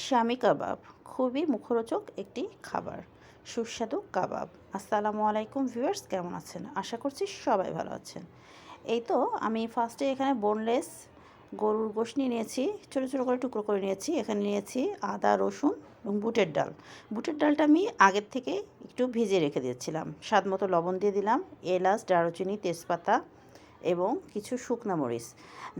স্বামী কাবাব, খুবই মুখরোচক একটি খাবার। সুস্বাদু কাবাব। আসসালামু আলাইকুম ভিউয়ার্স, কেমন আছেন? আশা করছি সবাই ভালো আছেন। এই তো আমি ফার্স্টে এখানে বোনলেস গরুর গোশ নিয়ে নিয়েছি, ছোটো ছোটো করে টুকরো করে নিয়েছি। এখানে নিয়েছি আদা, রসুন এবং বুটের ডাল। বুটের ডালটা আমি আগের থেকে একটু ভিজিয়ে রেখে দিয়েছিলাম। স্বাদ মতো লবণ দিয়ে দিলাম, এলাচ, দারুচিনি, তেজপাতা এবং কিছু শুকনা মরিচ।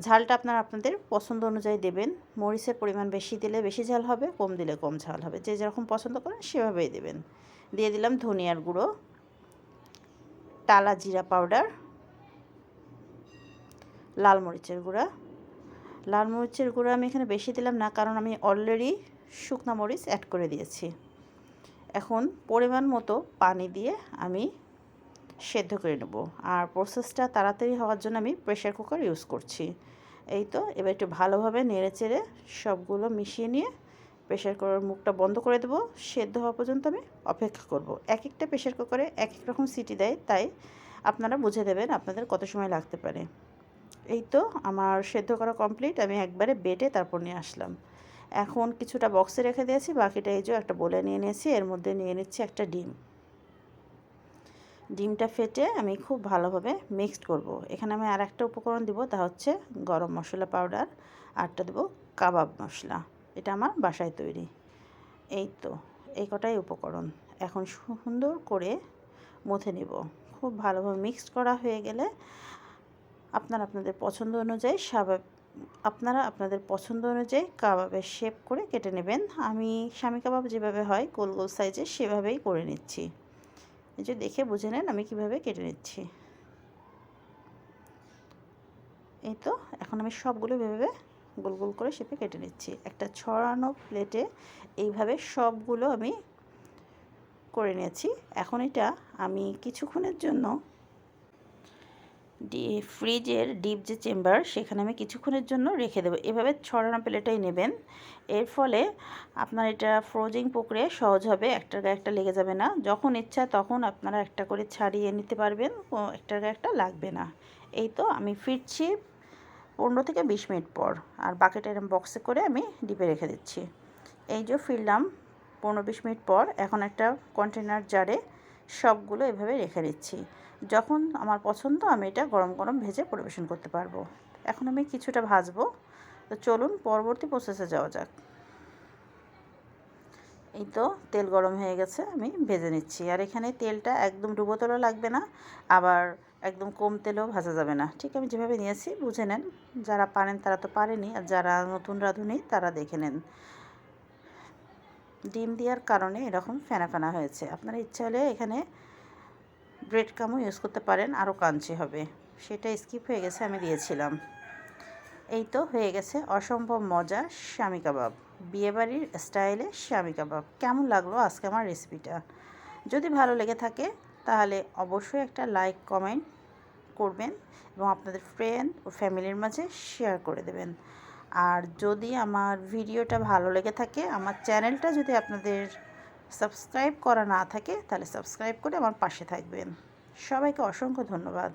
ঝালটা আপনারা আপনাদের পছন্দ অনুযায়ী দেবেন। মরিচের পরিমাণ বেশি দিলে বেশি ঝাল হবে, কম দিলে কম ঝাল হবে। যে যেরকম পছন্দ করেন সেভাবেই দেবেন। দিয়ে দিলাম ধনিয়ার গুঁড়ো, টালা জিরা পাউডার, লাল মরিচের গুঁড়া। লাল মরিচের গুঁড়ো আমি এখানে বেশি দিলাম না, কারণ আমি অলরেডি শুকনা মরিচ অ্যাড করে দিয়েছি। এখন পরিমাণ মতো পানি দিয়ে আমি সেদ্ধ করে নেব। আর প্রসেসটা তাড়াতাড়ি হওয়ার জন্য আমি প্রেশার কুকার ইউজ করছি। এই তো, এবার একটু ভালোভাবে নেড়ে চেড়ে সবগুলো মিশিয়ে নিয়ে প্রেশার কুকারের মুখটা বন্ধ করে দেবো। সেদ্ধ হওয়া পর্যন্ত আমি অপেক্ষা করব। এক একটা প্রেশার কুকারে এক এক রকম সিটি দেয়, তাই আপনারা বুঝে দেবেন আপনাদের কত সময় লাগতে পারে। এই তো, আমার সেদ্ধ করা কমপ্লিট আমি একবারে বেটে তারপর নিয়ে আসলাম। এখন কিছুটা বক্সে রেখে দিয়েছি, বাকিটা এই যে একটা বলে নিয়ে নিয়েছি, এর মধ্যে নিয়ে নিচ্ছি একটা ডিম। ডিমটা ফেটে আমি খুব ভালোভাবে মিক্সড করব। এখানে আমি আর একটা উপকরণ দিব, তা হচ্ছে গরম মশলা পাউডার আরটা দেবো কাবাব মশলা। এটা আমার বাসায় তৈরি। এই তো, এই কটাই উপকরণ। এখন সুন্দর করে মুথে নেব। খুব ভালোভাবে মিক্সড করা হয়ে গেলে আপনারা আপনাদের পছন্দ অনুযায়ী স্বাভাবিক আপনারা আপনাদের পছন্দ অনুযায়ী কাবাবের শেপ করে কেটে নেবেন। আমি স্বামী কাবাব যেভাবে হয়, গোল গোল সাইজে সেভাবেই করে নিচ্ছি। এই যে দেখে বুঝে নেন আমি কীভাবে কেটে নিচ্ছি। এই তো, এখন আমি সবগুলো ভেবে গোল গোল করে শেপে কেটে নিচ্ছি। একটা ছড়ানো প্লেটে এইভাবে সবগুলো আমি করে নিয়েছি। এখন এটা আমি কিছুক্ষণের জন্য ফ্রিজের ডিপ যে চেম্বার, সেখানে আমি কিছুক্ষণের জন্য রেখে দেবো। এভাবে ছড়ানো প্লেটাই নেবেন। এর ফলে আপনার এটা ফ্রোজিং প্রক্রিয়া সহজ হবে, একটার গায়ে একটা লেগে যাবে না। যখন ইচ্ছা তখন আপনারা একটা করে ছাড়িয়ে নিতে পারবেন একটার গায়ে একটা লাগবে না। এই তো আমি ফিরছি পনেরো থেকে বিশ মিনিট পর, আর বাকিটা এরম বক্সে করে আমি ডিপে রেখে দিচ্ছি। এই যে ফিরলাম পনেরো বিশ মিনিট পর, এখন একটা কন্টেনার জারে সবগুলো এভাবে রেখে দিচ্ছি। যখন আমার পছন্দ, আমি এটা গরম গরম ভেজে পরিবেশন করতে পারব। এখন আমি কিছুটা ভাজবো। তো চলুন পরবর্তী প্রসেসে যাওয়া যাক। এই তো তেল গরম হয়ে গেছে, আমি ভেজে নিচ্ছি। আর এখানে তেলটা একদম ডুবো তোলা লাগবে না, আবার একদম কম তেলেও ভাজা যাবে না। ঠিক আমি যেভাবে নিয়েছি, বুঝে নেন। যারা পারেন তারা তো পারেনি, আর যারা নতুন রাঁধুনি তারা দেখে নেন। ডিম দেওয়ার কারণে এরকম ফেনা ফেনা হয়েছে। আপনার ইচ্ছা হলে এখানে ব্রেড কামও ইউজ করতে পারেন, আরও কাঞ্চি হবে। সেটা স্কিপ হয়ে গেছে, আমি দিয়েছিলাম। এই তো হয়ে গেছে অসম্ভব মজা স্বামী কাবাব। বিয়েবাড়ির স্টাইলে স্বামী কাবাব। কেমন লাগল আজকে আমার রেসিপিটা? যদি ভালো লেগে থাকে, তাহলে অবশ্যই একটা লাইক, কমেন্ট করবেন এবং আপনাদের ফ্রেন্ড ও ফ্যামিলির মাঝে শেয়ার করে দেবেন। আর যদি আমার ভিডিওটা ভালো লেগে থাকে, আমার চ্যানেলটা যদি আপনাদের সাবস্ক্রাইব করা না থাকে, তাহলে সাবস্ক্রাইব করে আমার পাশে থাকবেন। সবাইকে অসংখ্য ধন্যবাদ।